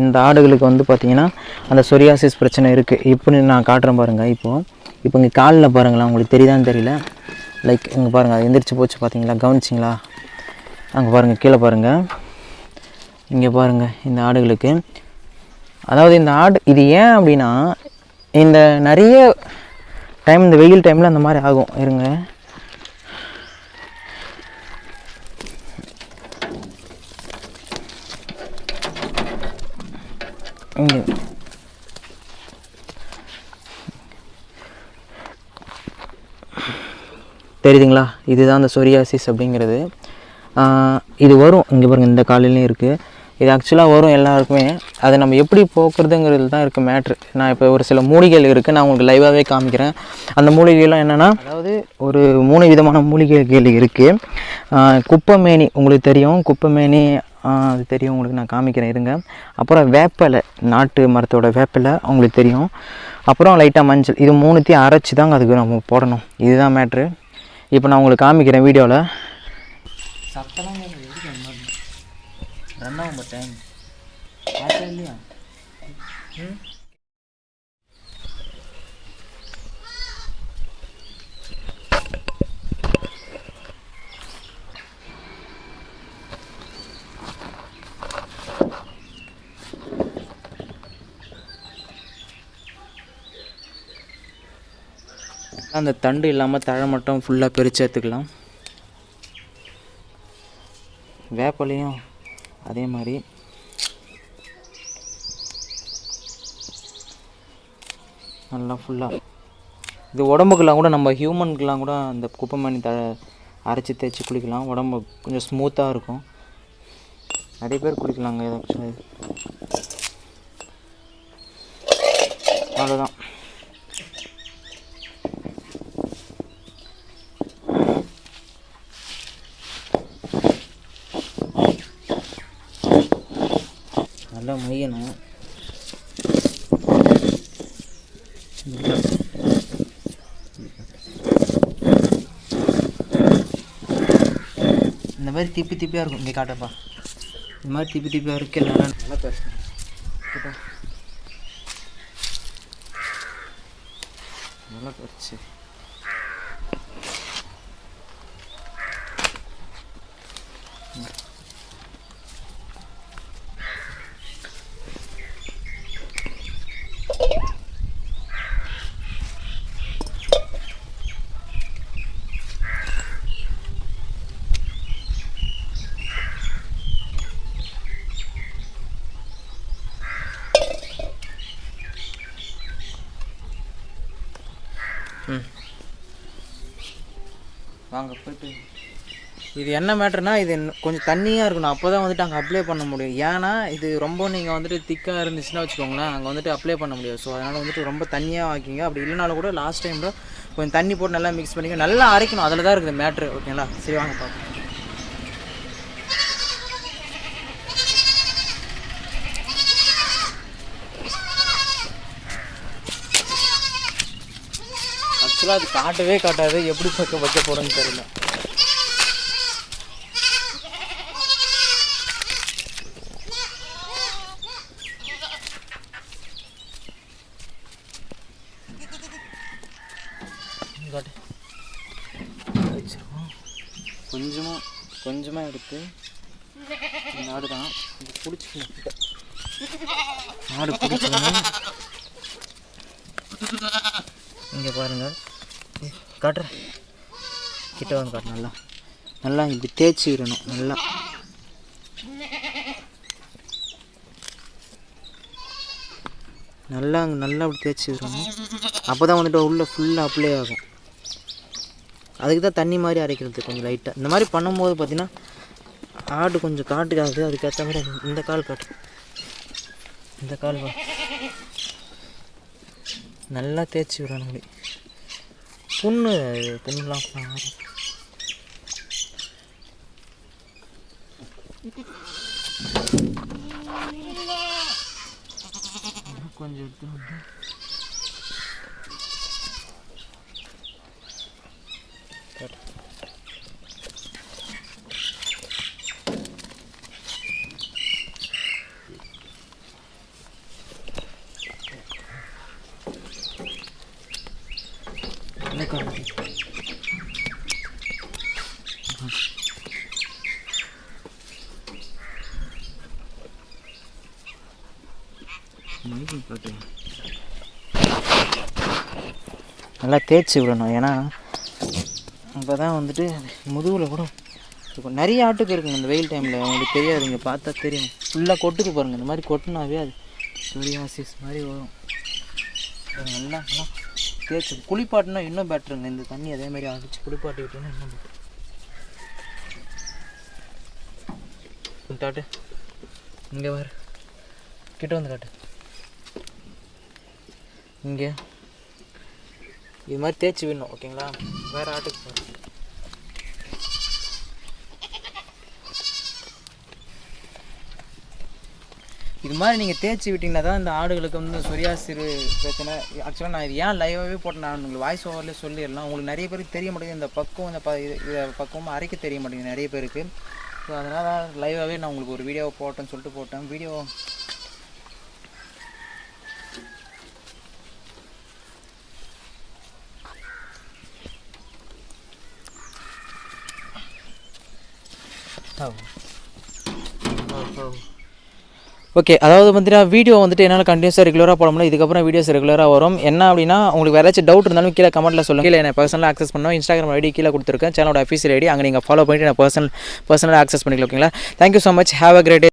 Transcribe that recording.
இந்த ஆடுகளுக்கு வந்து பார்த்தீங்கன்னா அந்த சொரியாசிஸ் பிரச்சனை இருக்குது இப்படின்னு நான் காட்டுறேன் பாருங்கள் இப்போது இப்போ இங்கே காலில் பாருங்களேன். உங்களுக்கு தெரியுதான்னு தெரியல. லைக் இங்கே பாருங்கள் அது எந்திரிச்சு போச்சு பார்த்தீங்களா கவனிச்சிங்களா? அங்கே பாருங்கள் கீழே பாருங்கள் இங்கே பாருங்கள் இந்த ஆடுகளுக்கு. அதாவது இந்த ஆடு இது ஏன் அப்படின்னா இந்த நிறைய டைம் இந்த வெயில் டைமில் அந்த மாதிரி ஆகும். இருங்க. தெரியுதுங்களா? இதுதான் அந்த சொரியாசிஸ் அப்படிங்கிறது. இது வரும். இங்கே பாருங்கள் இந்த காலையிலையும் இருக்குது இது ஆக்சுவலாக வரும் எல்லாருக்குமே. அதை நம்ம எப்படி போக்குறதுங்கிறது தான் இருக்குது மேட்ரு நான் இப்போ ஒரு சில மூலிகைகள் இருக்குது நான் உங்களுக்கு லைவாகவே காமிக்கிறேன். அந்த மூலிகைலாம் என்னென்னா அதாவது ஒரு மூணு விதமான மூலிகைகள் இருக்குது குப்பைமேனி. உங்களுக்கு தெரியும் குப்பைமேனி அது தெரியும். உங்களுக்கு நான் காமிக்கிறேன். இருங்க. அப்புறம் வேப்பிலை நாட்டு மரத்தோட வேப்பிலை உங்களுக்கு தெரியும். அப்புறம் லைட்டாக மஞ்சள். இது மூணுத்தையும் அரைச்சி தாங்க அதுக்கு நம்ம போடணும். இதுதான் மேட்ரு இப்போ நான் உங்களுக்கு காமிக்கிறேன் வீடியோவில் சத்தலாம் ரன் ஆகும் டைம் இல்லையா? அந்த தண்டு இல்லாமல் தழை மட்டும் ஃபுல்லாக பிரித்து எடுத்துக்கலாம். வேப்பலையும் அதே மாதிரி. நல்லா ஃபுல்லாக இது உடம்புக்கெல்லாம் கூட நம்ம ஹியூமனுக்கெல்லாம் கூட அந்த குப்பை மணி தழை அரைச்சி தேய்ச்சி குளிக்கலாம். உடம்பு கொஞ்சம் ஸ்மூத்தாக இருக்கும். நிறைய பேர் குளிக்கலாங்க ஏதாச்சும். அவ்வளோதான் நல்லா மையணும். இந்த மாதிரி திப்பி திப்பியாக இருக்கும். இங்கே காட்டப்பா இந்த மாதிரி திப்பி திப்பியாக இருக்கு நல்லா நல்லா பேசுகிறேன் நல்லா பேசுச்சு வாங்க போயிட்டு இது என்ன மேட்ருனா இது கொஞ்சம் தண்ணியாக இருக்கணும். அப்போ தான் வந்துட்டு அங்கே அப்ளை பண்ண முடியும். ஏன்னா இது ரொம்ப நீங்கள் வந்துட்டு திக்காக இருந்துச்சுன்னா வச்சுக்கோங்களேன் அங்கே வந்துட்டு அப்ளை பண்ண முடியாது. ஸோ அதனால் வந்துட்டு ரொம்ப தண்ணியாக ஆக்கிங்க. அப்படி இல்லைனாலும் கூட லாஸ்ட் டைமில் கொஞ்சம் தண்ணி போட்டு நல்லா மிக்ஸ் பண்ணிக்க நல்லா அரைக்கணும். அதில் தான் இருக்குது மேட்ரு ஓகேங்களா சரி வாங்க பார்ப்போம் ஆக்சுவலாக அது காட்டவே காட்டாது எப்படி வைக்க வைக்க போகிறோன்னு தெரியல காட்டு. வச்சிருவோம். கொஞ்சமா கொஞ்சமா எடுத்து ஆடு தான் இது பிடிச்சிக்கணும். ஆடு பிடிச்சிக்கணும் இங்கே பாருங்க காட்டுற கிட்ட வந்து காட்டு நல்லா. நல்லா இப்படி தேய்ச்சி விடணும் நல்லா. நல்லா அங்கே நல்லா அப்படி தேய்ச்சி விடணும். அப்போ தான் வந்துட்டு உள்ளே ஃபுல்லாக அப்ளை ஆகும். அதுக்கு தான் தண்ணி மாதிரி அரைக்கிறது கொஞ்சம் லைட்டாக இந்த மாதிரி பண்ணும்போது பார்த்தீங்கன்னா ஆடு கொஞ்சம் காட்டுக்காது. அதுக்கேற்ற மாதிரி இந்த கால் காட்டு. இந்த கால் நல்லா தேய்ச்சி விடணும் அப்படி. புண்ணு அது புண்ணுலாம் ஆறும். இன்னும் கொஞ்சம் எடுத்து கொள்ளும் நல்லா தேய்ச்சி விடணும் ஏன்னா அப்போ தான் வந்துட்டு முதுகில் கூட இருக்கும். நிறைய ஆட்டுக்கு இருக்குங்க இந்த வெயில் டைமில் உங்களுக்கு தெரியாது இங்கே பார்த்தா தெரியும். ஃபுல்லாக கொட்டுக்கு பாருங்கள் இந்த மாதிரி கொட்டினாவே அது சூரியாசிஸ் மாதிரி வரும். நல்லா நல்லா தேய்ச்சி குளிப்பாட்டினா இன்னும் பெட்டருங்க இந்த தண்ணி அதே மாதிரி அடிச்சு குளிப்பாட்டி விட்டோம்னா இன்னும் பெட்டர் காட்டு. இங்கே வர கிட்ட வந்து காட்டு. இங்கே. இது மாதிரி தேய்ச்சி விடணும் ஓகேங்களா வேறு ஆட்டுக்கு போகிறேன் இது மாதிரி நீங்கள் தேய்ச்சி விட்டிங்கன்னா தான் இந்த ஆடுகளுக்கு வந்து சொரியாசிறு பிரச்சனை. ஆக்சுவலாக நான் இது ஏன் லைவாகவே போட்டேன் நான் உங்களுக்கு வாய்ஸ் ஓவரில் சொல்லிடலாம். உங்களுக்கு நிறைய பேருக்கு தெரிய மாட்டேங்குது. இந்த பக்குவம் இந்த ப இது- இதை பக்குவமாக அரைக்க தெரிய மாட்டேங்குது நிறைய பேருக்கு. ஸோ அதனால் லைவாகவே நான் உங்களுக்கு ஒரு வீடியோ போட்டேன்னு சொல்லிட்டு போட்டேன். வீடியோ ஓகே அதாவது வந்துட்டு வீடியோ வந்துட்டு என்னால் கண்டினியூஸாக ரெகுலராக போட முடியல. இதுக்கப்புறம் வீடியோஸ் ரெகுலராக வரும். என்ன அப்படின்னா உங்களுக்கு வேறு ஏதாச்சும் டவுட் இருந்தாலும் கீழே கமெண்ட்டில் சொல்லுங்கள் இல்லை என்ன பர்சனலாக ஆக்சஸ் பண்ணோம் இன்ஸ்டாகிராம் ஐடி கீழே கொடுத்துருக்கேன். சேனலோட அஃபீஷியல் ஐடி அங்கே நீங்கள் ஃபாலோ பண்ணிட்டு நான் பர்சனல் பர்சனலாக ஆக்சஸ் பண்ணிக்கலாம் ஓகேங்களா thank you so much have a great